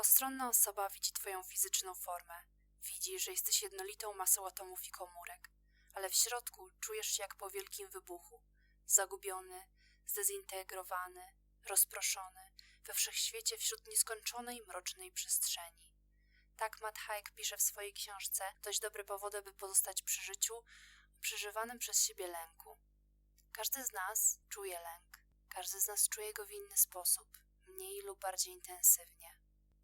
Postronna osoba widzi twoją fizyczną formę. Widzi, że jesteś jednolitą masą atomów i komórek, ale w środku czujesz się jak po wielkim wybuchu. Zagubiony, zdezintegrowany, rozproszony, we wszechświecie wśród nieskończonej mrocznej przestrzeni. Tak Matt Haig pisze w swojej książce Dość dobre powody, by pozostać przy życiu, przeżywanym przez siebie lęku. Każdy z nas czuje lęk. Każdy z nas czuje go w inny sposób, mniej lub bardziej intensywnie.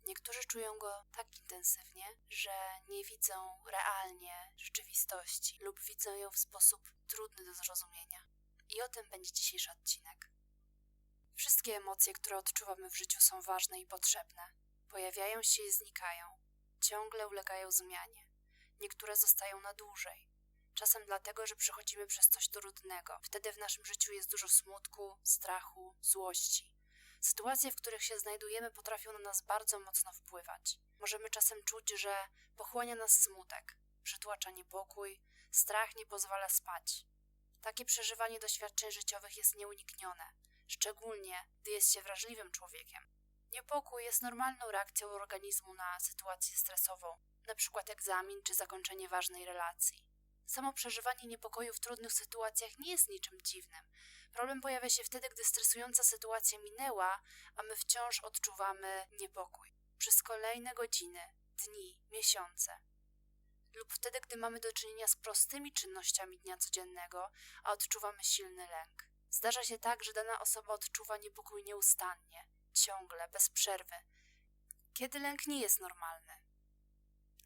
Niektórzy czują go tak intensywnie, że nie widzą realnie rzeczywistości lub widzą ją w sposób trudny do zrozumienia. I o tym będzie dzisiejszy odcinek. Wszystkie emocje, które odczuwamy w życiu, są ważne i potrzebne. Pojawiają się i znikają. Ciągle ulegają zmianie. Niektóre zostają na dłużej. Czasem dlatego, że przechodzimy przez coś trudnego. Wtedy w naszym życiu jest dużo smutku, strachu, złości. Sytuacje, w których się znajdujemy, potrafią na nas bardzo mocno wpływać. Możemy czasem czuć, że pochłania nas smutek, przytłacza niepokój, strach nie pozwala spać. Takie przeżywanie doświadczeń życiowych jest nieuniknione, szczególnie gdy jest się wrażliwym człowiekiem. Niepokój jest normalną reakcją organizmu na sytuację stresową, np. egzamin czy zakończenie ważnej relacji. Samo przeżywanie niepokoju w trudnych sytuacjach nie jest niczym dziwnym. Problem pojawia się wtedy, gdy stresująca sytuacja minęła, a my wciąż odczuwamy niepokój. Przez kolejne godziny, dni, miesiące. Lub wtedy, gdy mamy do czynienia z prostymi czynnościami dnia codziennego, a odczuwamy silny lęk. Zdarza się tak, że dana osoba odczuwa niepokój nieustannie, ciągle, bez przerwy. Kiedy lęk nie jest normalny?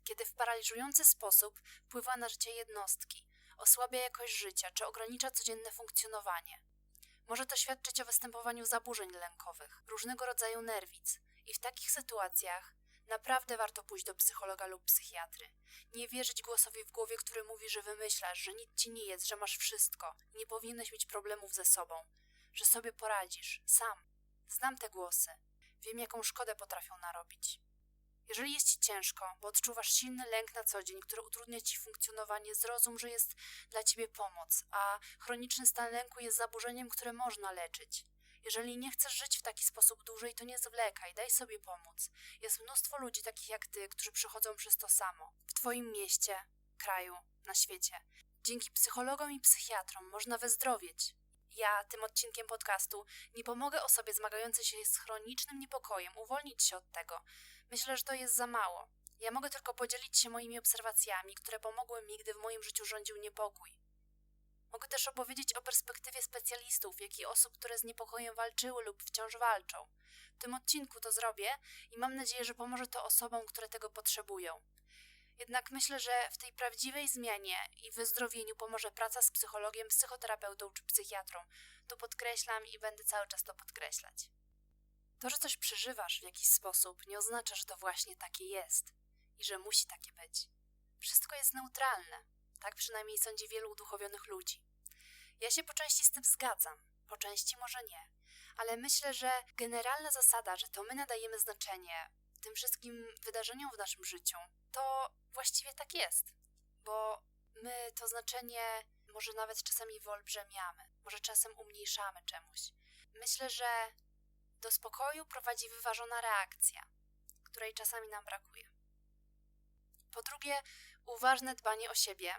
Kiedy w paraliżujący sposób wpływa na życie jednostki, osłabia jakość życia czy ogranicza codzienne funkcjonowanie. Może to świadczyć o występowaniu zaburzeń lękowych, różnego rodzaju nerwic i w takich sytuacjach naprawdę warto pójść do psychologa lub psychiatry. Nie wierzyć głosowi w głowie, który mówi, że wymyślasz, że nic ci nie jest, że masz wszystko, nie powinieneś mieć problemów ze sobą, że sobie poradzisz, sam. Znam te głosy. Wiem, jaką szkodę potrafią narobić. Jeżeli jest ci ciężko, bo odczuwasz silny lęk na co dzień, który utrudnia ci funkcjonowanie, zrozum, że jest dla ciebie pomoc, a chroniczny stan lęku jest zaburzeniem, które można leczyć. Jeżeli nie chcesz żyć w taki sposób dłużej, to nie zwlekaj, daj sobie pomóc. Jest mnóstwo ludzi takich jak ty, którzy przechodzą przez to samo. W twoim mieście, kraju, na świecie. Dzięki psychologom i psychiatrom można wyzdrowieć. Ja tym odcinkiem podcastu nie pomogę osobie zmagającej się z chronicznym niepokojem uwolnić się od tego. Myślę, że to jest za mało. Ja mogę tylko podzielić się moimi obserwacjami, które pomogły mi, gdy w moim życiu rządził niepokój. Mogę też opowiedzieć o perspektywie specjalistów, jak i osób, które z niepokojem walczyły lub wciąż walczą. W tym odcinku to zrobię i mam nadzieję, że pomoże to osobom, które tego potrzebują. Jednak myślę, że w tej prawdziwej zmianie i wyzdrowieniu pomoże praca z psychologiem, psychoterapeutą czy psychiatrą. Tu podkreślam i będę cały czas to podkreślać. To, że coś przeżywasz w jakiś sposób, nie oznacza, że to właśnie takie jest i że musi takie być. Wszystko jest neutralne. Tak przynajmniej sądzi wielu uduchowionych ludzi. Ja się po części z tym zgadzam, po części może nie, ale myślę, że generalna zasada, że to my nadajemy znaczenie tym wszystkim wydarzeniom w naszym życiu, to właściwie tak jest, bo my to znaczenie może nawet czasami wyolbrzymiamy, może czasem umniejszamy czemuś. Myślę, że do spokoju prowadzi wyważona reakcja, której czasami nam brakuje. Po drugie, uważne dbanie o siebie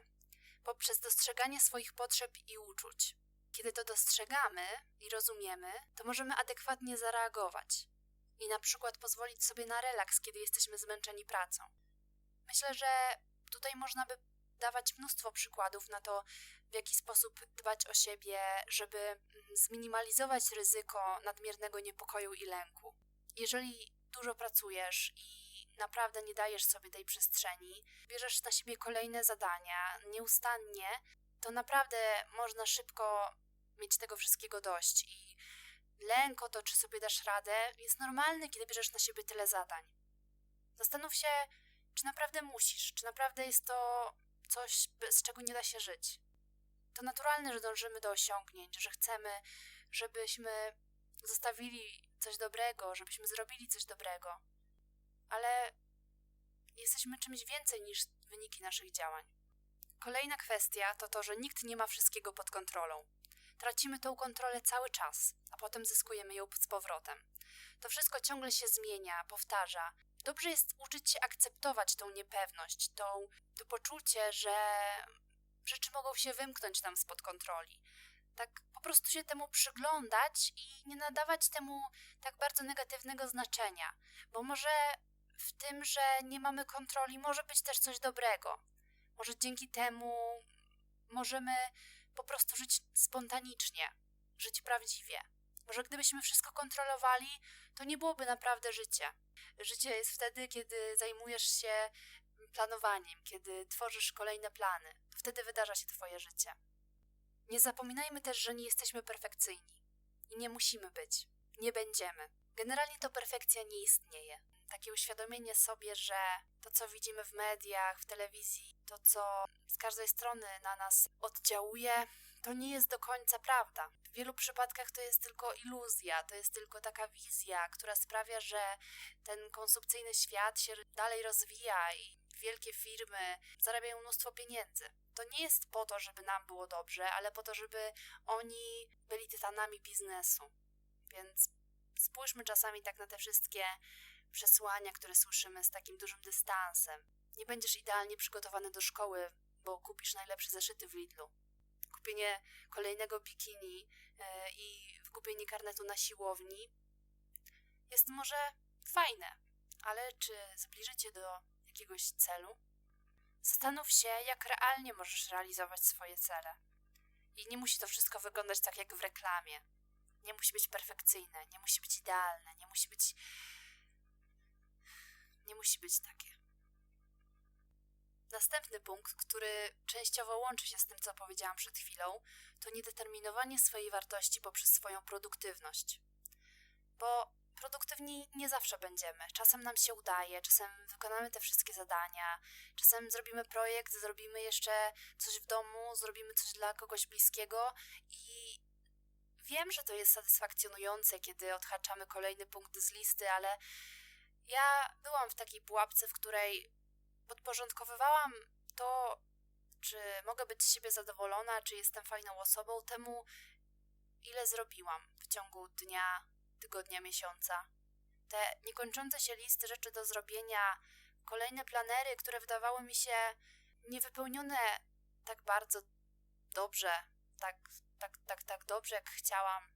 poprzez dostrzeganie swoich potrzeb i uczuć. Kiedy to dostrzegamy i rozumiemy, to możemy adekwatnie zareagować i na przykład pozwolić sobie na relaks, kiedy jesteśmy zmęczeni pracą. Myślę, że tutaj można by dawać mnóstwo przykładów na to, w jaki sposób dbać o siebie, żeby mm, zminimalizować ryzyko nadmiernego niepokoju i lęku. Jeżeli dużo pracujesz i naprawdę nie dajesz sobie tej przestrzeni, bierzesz na siebie kolejne zadania nieustannie, to naprawdę można szybko mieć tego wszystkiego dość i lęk o to, czy sobie dasz radę, jest normalny, kiedy bierzesz na siebie tyle zadań. Zastanów się, czy naprawdę musisz, czy naprawdę jest to coś, bez czego nie da się żyć. To naturalne, że dążymy do osiągnięć, że chcemy, żebyśmy zostawili coś dobrego, żebyśmy zrobili coś dobrego. Ale jesteśmy czymś więcej niż wyniki naszych działań. Kolejna kwestia to to, że nikt nie ma wszystkiego pod kontrolą. Tracimy tą kontrolę cały czas, a potem zyskujemy ją z powrotem. To wszystko ciągle się zmienia, powtarza. Dobrze jest uczyć się akceptować tą niepewność, tą, to poczucie, że rzeczy mogą się wymknąć nam spod kontroli. Tak po prostu się temu przyglądać i nie nadawać temu tak bardzo negatywnego znaczenia, bo może w tym, że nie mamy kontroli, może być też coś dobrego. Może dzięki temu możemy po prostu żyć spontanicznie, żyć prawdziwie. Może gdybyśmy wszystko kontrolowali, to nie byłoby naprawdę życie. Życie jest wtedy, kiedy zajmujesz się planowaniem, kiedy tworzysz kolejne plany. Wtedy wydarza się Twoje życie. Nie zapominajmy też, że nie jesteśmy perfekcyjni i nie musimy być. Nie będziemy. Generalnie to perfekcja nie istnieje. Takie uświadomienie sobie, że to, co widzimy w mediach, w telewizji, to, co z każdej strony na nas oddziałuje, to nie jest do końca prawda. W wielu przypadkach to jest tylko iluzja, to jest tylko taka wizja, która sprawia, że ten konsumpcyjny świat się dalej rozwija i wielkie firmy zarabiają mnóstwo pieniędzy. To nie jest po to, żeby nam było dobrze, ale po to, żeby oni byli tytanami biznesu. Więc spójrzmy czasami tak na te wszystkie przesłania, które słyszymy z takim dużym dystansem. Nie będziesz idealnie przygotowany do szkoły, bo kupisz najlepsze zeszyty w Lidlu. Kupienie kolejnego bikini e, i kupienie karnetu na siłowni jest może fajne, ale czy zbliży cię do jakiegoś celu? Zastanów się, jak realnie możesz realizować swoje cele. I nie musi to wszystko wyglądać tak jak w reklamie. Nie musi być perfekcyjne, nie musi być idealne, nie musi być. Nie musi być takie. Następny punkt, który częściowo łączy się z tym, co powiedziałam przed chwilą, to niedeterminowanie swojej wartości poprzez swoją produktywność. Bo nie zawsze będziemy. Czasem nam się udaje, czasem wykonamy te wszystkie zadania, czasem zrobimy projekt, zrobimy jeszcze coś w domu, zrobimy coś dla kogoś bliskiego i wiem, że to jest satysfakcjonujące, kiedy odhaczamy kolejny punkt z listy, ale ja byłam w takiej pułapce, w której podporządkowywałam to, czy mogę być z siebie zadowolona, czy jestem fajną osobą, temu, ile zrobiłam w ciągu dnia, tygodnia, miesiąca. Te niekończące się listy rzeczy do zrobienia, kolejne planery, które wydawały mi się niewypełnione tak bardzo dobrze, tak, tak, tak, tak dobrze, jak chciałam.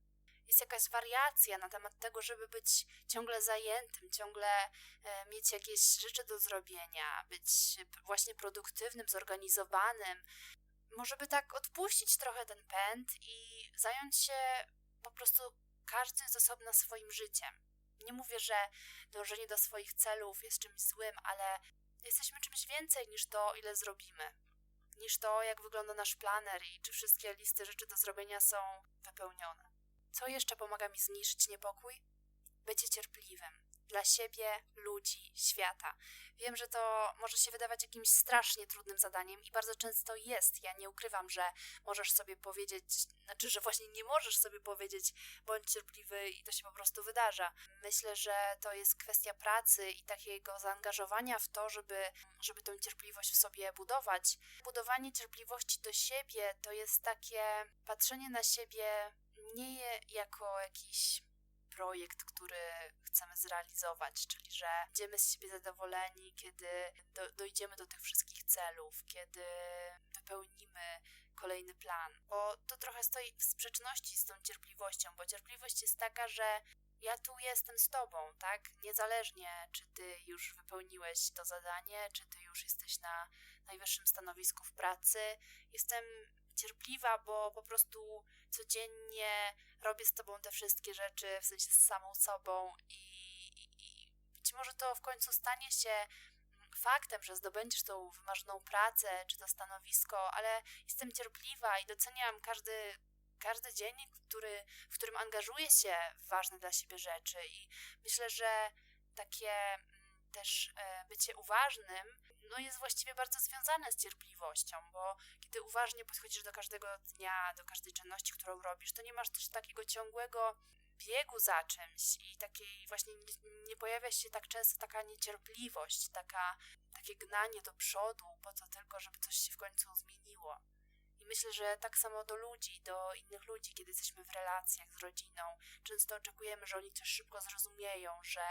Jest jakaś wariacja na temat tego, żeby być ciągle zajętym, ciągle e, mieć jakieś rzeczy do zrobienia, być właśnie produktywnym, zorganizowanym. Może by tak odpuścić trochę ten pęd i zająć się po prostu każdy z osobna swoim życiem. Nie mówię, że dążenie do swoich celów jest czymś złym, ale jesteśmy czymś więcej niż to, ile zrobimy. Niż to, jak wygląda nasz planer i czy wszystkie listy rzeczy do zrobienia są wypełnione. Co jeszcze pomaga mi zmniejszyć niepokój? Bycie cierpliwym dla siebie, ludzi, świata. Wiem, że to może się wydawać jakimś strasznie trudnym zadaniem i bardzo często jest. Ja nie ukrywam, że możesz sobie powiedzieć, znaczy, że właśnie nie możesz sobie powiedzieć, bądź cierpliwy i to się po prostu wydarza. Myślę, że to jest kwestia pracy i takiego zaangażowania w to, żeby, żeby tą cierpliwość w sobie budować. Budowanie cierpliwości do siebie to jest takie patrzenie na siebie nie jako jakiś projekt, który chcemy zrealizować, czyli że będziemy z siebie zadowoleni, kiedy do, dojdziemy do tych wszystkich celów, kiedy wypełnimy kolejny plan, bo to trochę stoi w sprzeczności z tą cierpliwością, bo cierpliwość jest taka, że ja tu jestem z tobą, tak? Niezależnie, czy ty już wypełniłeś to zadanie, czy ty już jesteś na najwyższym stanowisku w pracy. Jestem cierpliwa, bo po prostu codziennie robię z tobą te wszystkie rzeczy, w sensie z samą sobą i, i, być może to w końcu stanie się faktem, że zdobędziesz tą wymarzoną pracę czy to stanowisko, ale jestem cierpliwa i doceniam każdy, każdy dzień, który, w którym angażuję się w ważne dla siebie rzeczy i myślę, że takie mm, też e, bycie uważnym no jest właściwie bardzo związane z cierpliwością, bo kiedy uważnie podchodzisz do każdego dnia, do każdej czynności, którą robisz, to nie masz też takiego ciągłego biegu za czymś i takiej właśnie nie, nie, pojawia się tak często taka niecierpliwość, taka, takie gnanie do przodu, po to tylko, żeby coś się w końcu zmieniło. Myślę, że tak samo do ludzi, do innych ludzi, kiedy jesteśmy w relacjach z rodziną, często oczekujemy, że oni coś szybko zrozumieją, że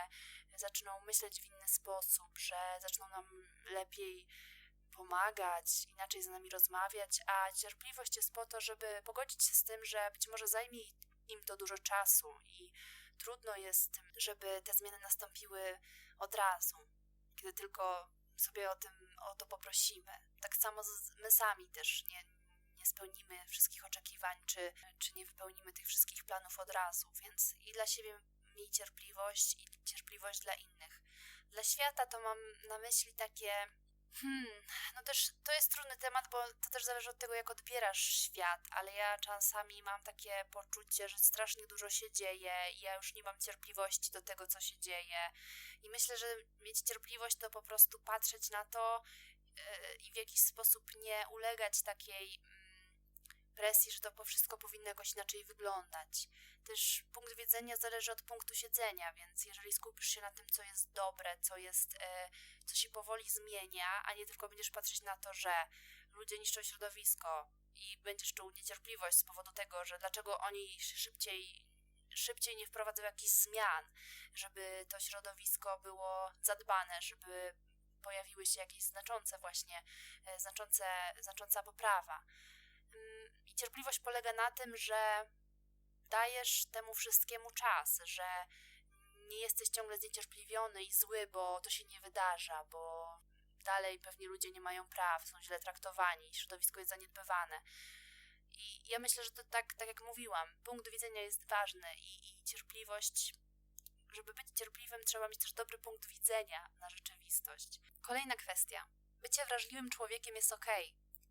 zaczną myśleć w inny sposób, że zaczną nam lepiej pomagać, inaczej z nami rozmawiać, a cierpliwość jest po to, żeby pogodzić się z tym, że być może zajmie im to dużo czasu i trudno jest, żeby te zmiany nastąpiły od razu, kiedy tylko sobie o tym o to poprosimy. Tak samo my sami też nie, nie spełnimy wszystkich oczekiwań, czy, czy nie wypełnimy tych wszystkich planów od razu, więc i dla siebie miej cierpliwość i cierpliwość dla innych. Dla świata to mam na myśli takie Hmm, no też to jest trudny temat, bo to też zależy od tego, jak odbierasz świat, ale ja czasami mam takie poczucie, że strasznie dużo się dzieje i ja już nie mam cierpliwości do tego, co się dzieje. I myślę, że mieć cierpliwość to po prostu patrzeć na to yy, i w jakiś sposób nie ulegać takiej presji, że to wszystko powinno jakoś inaczej wyglądać. Też punkt widzenia zależy od punktu siedzenia, więc jeżeli skupisz się na tym, co jest dobre, co jest. Yy, co się powoli zmienia, a nie tylko będziesz patrzeć na to, że ludzie niszczą środowisko i będziesz czuł niecierpliwość z powodu tego, że dlaczego oni szybciej, szybciej nie wprowadzą jakichś zmian, żeby to środowisko było zadbane, żeby pojawiły się jakieś znaczące właśnie, e, znaczące, znacząca poprawa. Cierpliwość polega na tym, że dajesz temu wszystkiemu czas, że nie jesteś ciągle zniecierpliwiony i zły, bo to się nie wydarza, bo dalej pewnie ludzie nie mają praw, są źle traktowani, środowisko jest zaniedbywane. I ja myślę, że to tak, tak jak mówiłam, punkt widzenia jest ważny i, i cierpliwość, żeby być cierpliwym, trzeba mieć też dobry punkt widzenia na rzeczywistość. Kolejna kwestia. Bycie wrażliwym człowiekiem jest ok.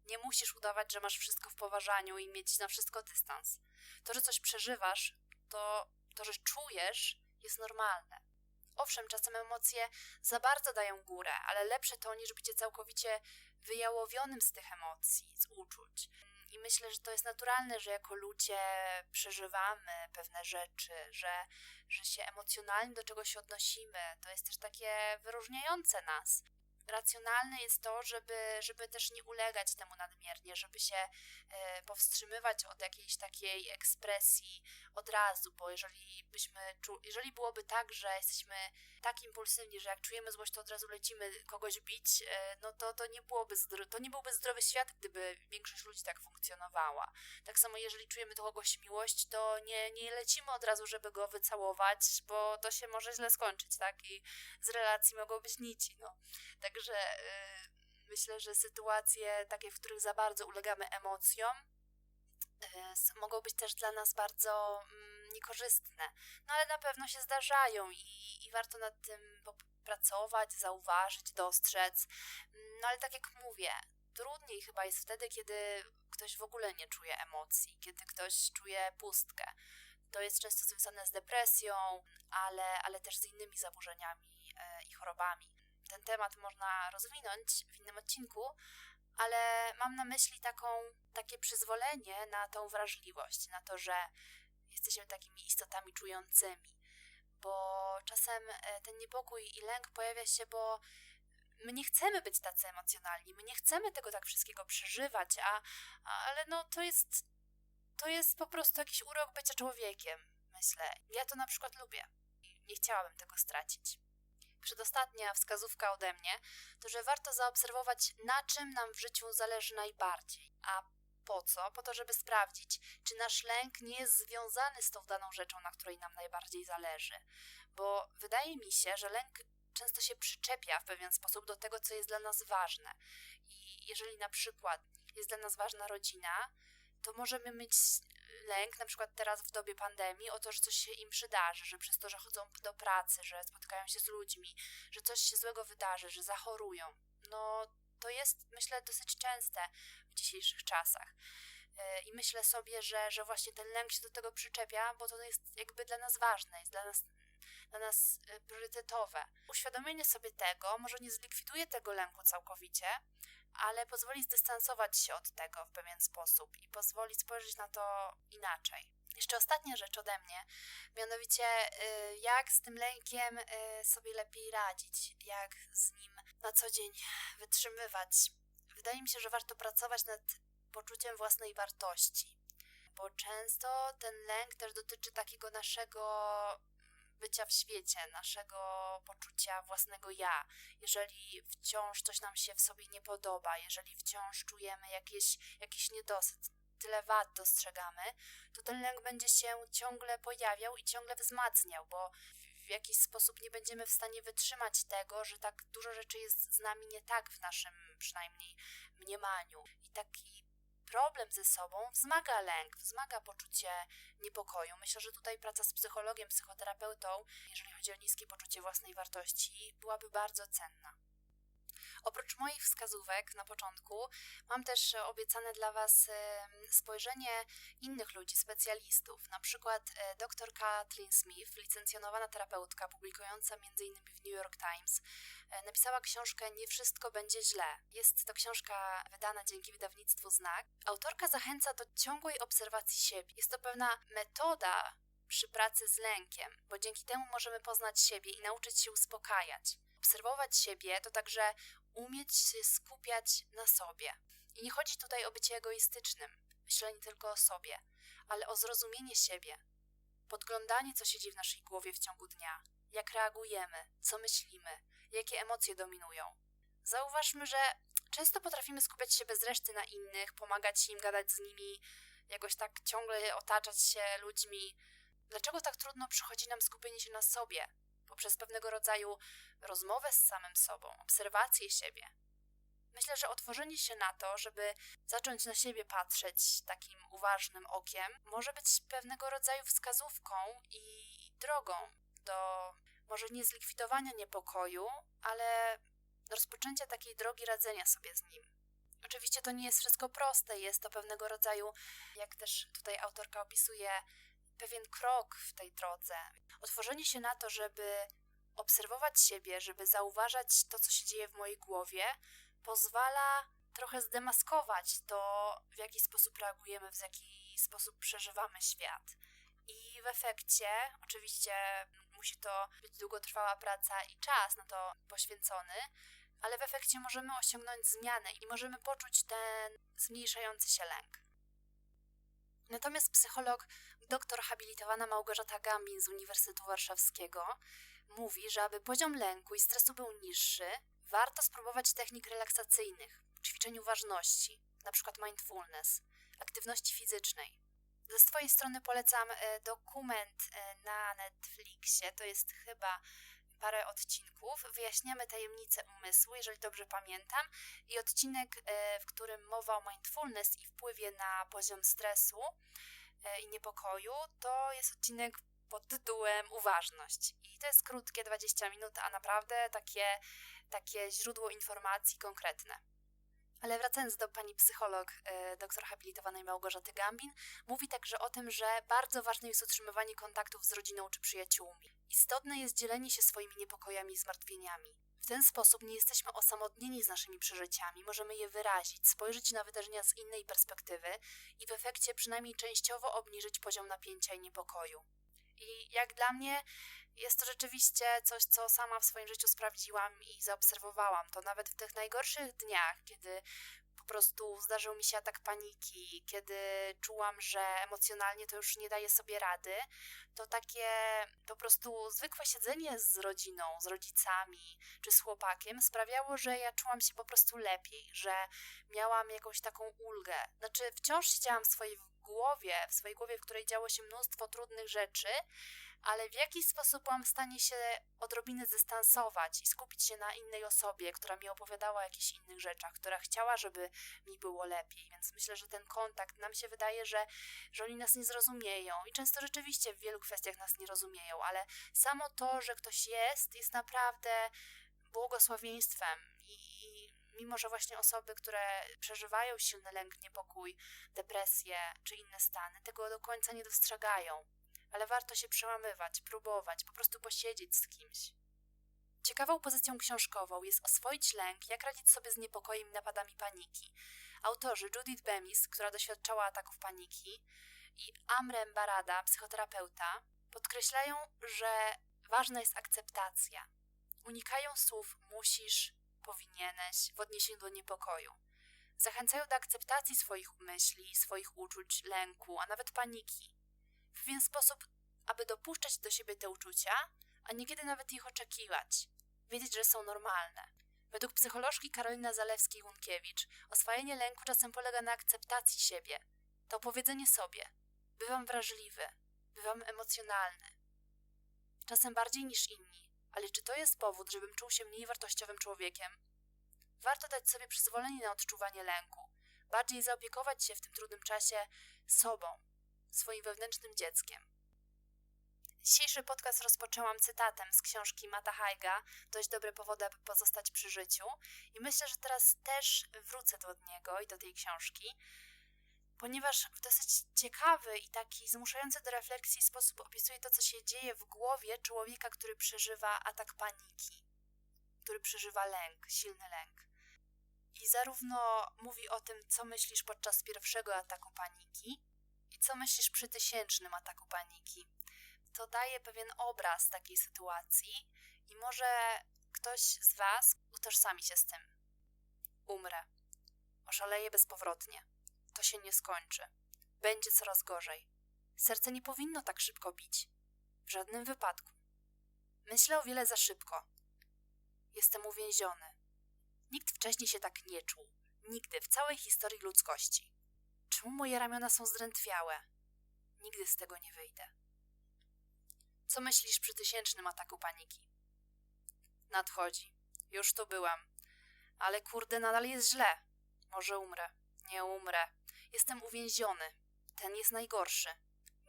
Nie musisz udawać, że masz wszystko w poważaniu i mieć na wszystko dystans. To, że coś przeżywasz, to, to że czujesz, jest normalne. Owszem, czasem emocje za bardzo dają górę, ale lepsze to niż bycie całkowicie wyjałowionym z tych emocji, z uczuć. I myślę, że to jest naturalne, że jako ludzie przeżywamy pewne rzeczy, że, że się emocjonalnie do czegoś odnosimy. To jest też takie wyróżniające nas racjonalne jest to, żeby, żeby też nie ulegać temu nadmiernie, żeby się e, powstrzymywać od jakiejś takiej ekspresji od razu, bo jeżeli byśmy, jeżeli byłoby tak, że jesteśmy tak impulsywni, że jak czujemy złość, to od razu lecimy kogoś bić, e, no to to nie byłoby, to nie byłby zdrowy świat, gdyby większość ludzi tak funkcjonowała. Tak samo jeżeli czujemy do kogoś miłość, to nie, nie lecimy od razu, żeby go wycałować, bo to się może źle skończyć, tak? I z relacji mogą być nici, no. Także yy, myślę, że sytuacje takie, w których za bardzo ulegamy emocjom, yy, mogą być też dla nas bardzo yy, niekorzystne. No ale na pewno się zdarzają i, i warto nad tym pracować, zauważyć, dostrzec. No ale tak jak mówię, trudniej chyba jest wtedy, kiedy ktoś w ogóle nie czuje emocji, kiedy ktoś czuje pustkę. To jest często związane z depresją, ale, ale też z innymi zaburzeniami e, i chorobami. Ten temat można rozwinąć w innym odcinku, ale mam na myśli taką, takie przyzwolenie na tą wrażliwość, na to, że jesteśmy takimi istotami czującymi, bo czasem e, ten niepokój i lęk pojawia się, bo my nie chcemy być tacy emocjonalni, my nie chcemy tego tak wszystkiego przeżywać, a, ale no to jest to jest po prostu jakiś urok bycia człowiekiem, myślę. Ja to na przykład lubię. Nie chciałabym tego stracić. Przedostatnia wskazówka ode mnie to, że warto zaobserwować, na czym nam w życiu zależy najbardziej. A po co? Po to, żeby sprawdzić, czy nasz lęk nie jest związany z tą daną rzeczą, na której nam najbardziej zależy. Bo wydaje mi się, że lęk często się przyczepia w pewien sposób do tego, co jest dla nas ważne. I jeżeli na przykład jest dla nas ważna rodzina, to możemy mieć lęk, na przykład teraz w dobie pandemii, o to, że coś się im przydarzy, że przez to, że chodzą do pracy, że spotykają się z ludźmi, że coś się złego wydarzy, że zachorują. No, to jest, myślę, dosyć częste w dzisiejszych czasach. E, I myślę sobie, że, że właśnie ten lęk się do tego przyczepia, bo to jest jakby dla nas ważne, jest dla nas dla nas e, priorytetowe. Uświadomienie sobie tego może nie zlikwiduje tego lęku całkowicie, ale pozwoli zdystansować się od tego w pewien sposób i pozwoli spojrzeć na to inaczej. Jeszcze ostatnia rzecz ode mnie, mianowicie y, jak z tym lękiem y, sobie lepiej radzić, jak z nim na co dzień wytrzymywać. Wydaje mi się, że warto pracować nad poczuciem własnej wartości. Bo często ten lęk też dotyczy takiego naszego bycia w świecie, naszego poczucia własnego ja. Jeżeli wciąż coś nam się w sobie nie podoba, jeżeli wciąż czujemy jakieś, jakiś niedosyt, tyle wad dostrzegamy, to ten lęk będzie się ciągle pojawiał i ciągle wzmacniał, bo w jakiś sposób nie będziemy w stanie wytrzymać tego, że tak dużo rzeczy jest z nami nie tak w naszym przynajmniej mniemaniu. I taki problem ze sobą wzmaga lęk, wzmaga poczucie niepokoju. Myślę, że tutaj praca z psychologiem, psychoterapeutą, jeżeli chodzi o niskie poczucie własnej wartości, byłaby bardzo cenna. Oprócz moich wskazówek na początku, mam też obiecane dla Was spojrzenie innych ludzi, specjalistów, na przykład e, dr Kathleen Smith, licencjonowana terapeutka, publikująca m.in. w New York Times, e, napisała książkę Nie wszystko będzie źle. Jest to książka wydana dzięki wydawnictwu Znak. Autorka zachęca do ciągłej obserwacji siebie. Jest to pewna metoda przy pracy z lękiem, bo dzięki temu możemy poznać siebie i nauczyć się uspokajać. Obserwować siebie to także umieć się skupiać na sobie. I nie chodzi tutaj o bycie egoistycznym, myślenie tylko o sobie, ale o zrozumienie siebie, podglądanie, co siedzi w naszej głowie w ciągu dnia, jak reagujemy, co myślimy, jakie emocje dominują. Zauważmy, że często potrafimy skupiać się bez reszty na innych, pomagać im, gadać z nimi, jakoś tak ciągle otaczać się ludźmi. Dlaczego tak trudno przychodzi nam skupienie się na sobie, poprzez pewnego rodzaju rozmowę z samym sobą, obserwację siebie. Myślę, że otworzenie się na to, żeby zacząć na siebie patrzeć takim uważnym okiem, może być pewnego rodzaju wskazówką i drogą do może nie zlikwidowania niepokoju, ale rozpoczęcia takiej drogi radzenia sobie z nim. Oczywiście to nie jest wszystko proste, jest to pewnego rodzaju, jak też tutaj autorka opisuje, pewien krok w tej drodze. Otworzenie się na to, żeby obserwować siebie, żeby zauważać to, co się dzieje w mojej głowie, pozwala trochę zdemaskować to, w jaki sposób reagujemy, w jaki sposób przeżywamy świat. I w efekcie, oczywiście, musi to być długotrwała praca i czas na to poświęcony, ale w efekcie możemy osiągnąć zmianę i możemy poczuć ten zmniejszający się lęk. Natomiast psycholog doktor habilitowana Małgorzata Gambin z Uniwersytetu Warszawskiego mówi, że aby poziom lęku i stresu był niższy, warto spróbować technik relaksacyjnych, ćwiczeń uważności, np. mindfulness, aktywności fizycznej. Ze swojej strony polecam e, dokument e, na Netflixie, to jest chyba parę odcinków. Wyjaśniamy tajemnice umysłu, jeżeli dobrze pamiętam, i odcinek, e, w którym mowa o mindfulness i wpływie na poziom stresu i niepokoju, to jest odcinek pod tytułem Uważność. I to jest krótkie 20 minut, a naprawdę takie, takie źródło informacji konkretne. Ale wracając do pani psycholog, e, doktor habilitowanej Małgorzaty Gambin, mówi także o tym, że bardzo ważne jest utrzymywanie kontaktów z rodziną czy przyjaciółmi. Istotne jest dzielenie się swoimi niepokojami i zmartwieniami. W ten sposób nie jesteśmy osamotnieni z naszymi przeżyciami, możemy je wyrazić, spojrzeć na wydarzenia z innej perspektywy i w efekcie przynajmniej częściowo obniżyć poziom napięcia i niepokoju. I jak dla mnie jest to rzeczywiście coś, co sama w swoim życiu sprawdziłam i zaobserwowałam. To nawet w tych najgorszych dniach, kiedy po prostu zdarzył mi się atak paniki, kiedy czułam, że emocjonalnie to już nie daję sobie rady, to takie po prostu zwykłe siedzenie z rodziną, z rodzicami czy z chłopakiem sprawiało, że ja czułam się po prostu lepiej, że miałam jakąś taką ulgę. Znaczy, wciąż siedziałam w swojej głowie, w swojej głowie, w której działo się mnóstwo trudnych rzeczy, ale w jaki sposób byłam w stanie się odrobinę zdystansować i skupić się na innej osobie, która mi opowiadała o jakichś innych rzeczach, która chciała, żeby mi było lepiej. Więc myślę, że ten kontakt nam się wydaje, że, że oni nas nie zrozumieją i często rzeczywiście w wielu kwestiach nas nie rozumieją, ale samo to, że ktoś jest, jest naprawdę błogosławieństwem mimo że właśnie osoby, które przeżywają silny lęk, niepokój, depresję czy inne stany, tego do końca nie dostrzegają ale warto się przełamywać, próbować, po prostu posiedzieć z kimś. Ciekawą pozycją książkową jest oswoić lęk, jak radzić sobie z niepokojem napadami paniki. Autorzy Judith Bemis, która doświadczała ataków paniki, i Amrem Barada, psychoterapeuta, podkreślają, że ważna jest akceptacja. Unikają słów musisz, powinieneś w odniesieniu do niepokoju. Zachęcają do akceptacji swoich myśli, swoich uczuć, lęku, a nawet paniki. W pewien sposób, aby dopuszczać do siebie te uczucia, a niekiedy nawet ich oczekiwać. Wiedzieć, że są normalne. Według psycholożki Karolina Zalewskiej-Łunkiewicz oswajanie lęku czasem polega na akceptacji siebie. To powiedzenie sobie: bywam wrażliwy, bywam emocjonalny. Czasem bardziej niż inni, ale czy to jest powód, żebym czuł się mniej wartościowym człowiekiem? Warto dać sobie przyzwolenie na odczuwanie lęku, bardziej zaopiekować się w tym trudnym czasie sobą, swoim wewnętrznym dzieckiem. Dzisiejszy podcast rozpoczęłam cytatem z książki Mata Haiga Dość dobre powody, aby pozostać przy życiu i myślę, że teraz też wrócę do niego i do tej książki, ponieważ w dosyć ciekawy i taki zmuszający do refleksji sposób opisuje to, co się dzieje w głowie człowieka, który przeżywa atak paniki, który przeżywa lęk, silny lęk. I zarówno mówi o tym, co myślisz podczas pierwszego ataku paniki i co myślisz przy tysięcznym ataku paniki to daje pewien obraz takiej sytuacji i może ktoś z Was utożsami się z tym. Umrę. Oszaleję bezpowrotnie. To się nie skończy. Będzie coraz gorzej. Serce nie powinno tak szybko bić. W żadnym wypadku. Myślę o wiele za szybko. Jestem uwięziony. Nikt wcześniej się tak nie czuł. Nigdy w całej historii ludzkości. Czemu moje ramiona są zdrętwiałe? Nigdy z tego nie wyjdę. Co myślisz przy tysięcznym ataku paniki? Nadchodzi. Już tu byłam. Ale kurde, nadal jest źle. Może umrę. Nie umrę. Jestem uwięziony. Ten jest najgorszy.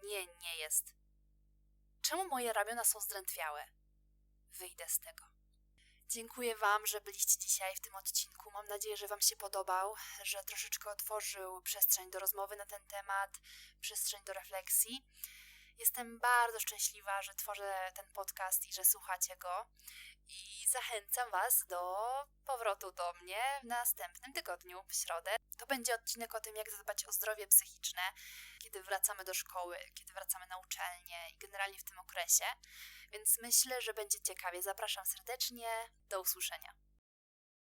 Nie, nie jest. Czemu moje ramiona są zdrętwiałe? Wyjdę z tego. Dziękuję Wam, że byliście dzisiaj w tym odcinku. Mam nadzieję, że Wam się podobał, że troszeczkę otworzył przestrzeń do rozmowy na ten temat, przestrzeń do refleksji. Jestem bardzo szczęśliwa, że tworzę ten podcast i że słuchacie go. I zachęcam Was do powrotu do mnie w następnym tygodniu, w środę. To będzie odcinek o tym, jak zadbać o zdrowie psychiczne, kiedy wracamy do szkoły, kiedy wracamy na uczelnię i generalnie w tym okresie. Więc myślę, że będzie ciekawie. Zapraszam serdecznie. Do usłyszenia.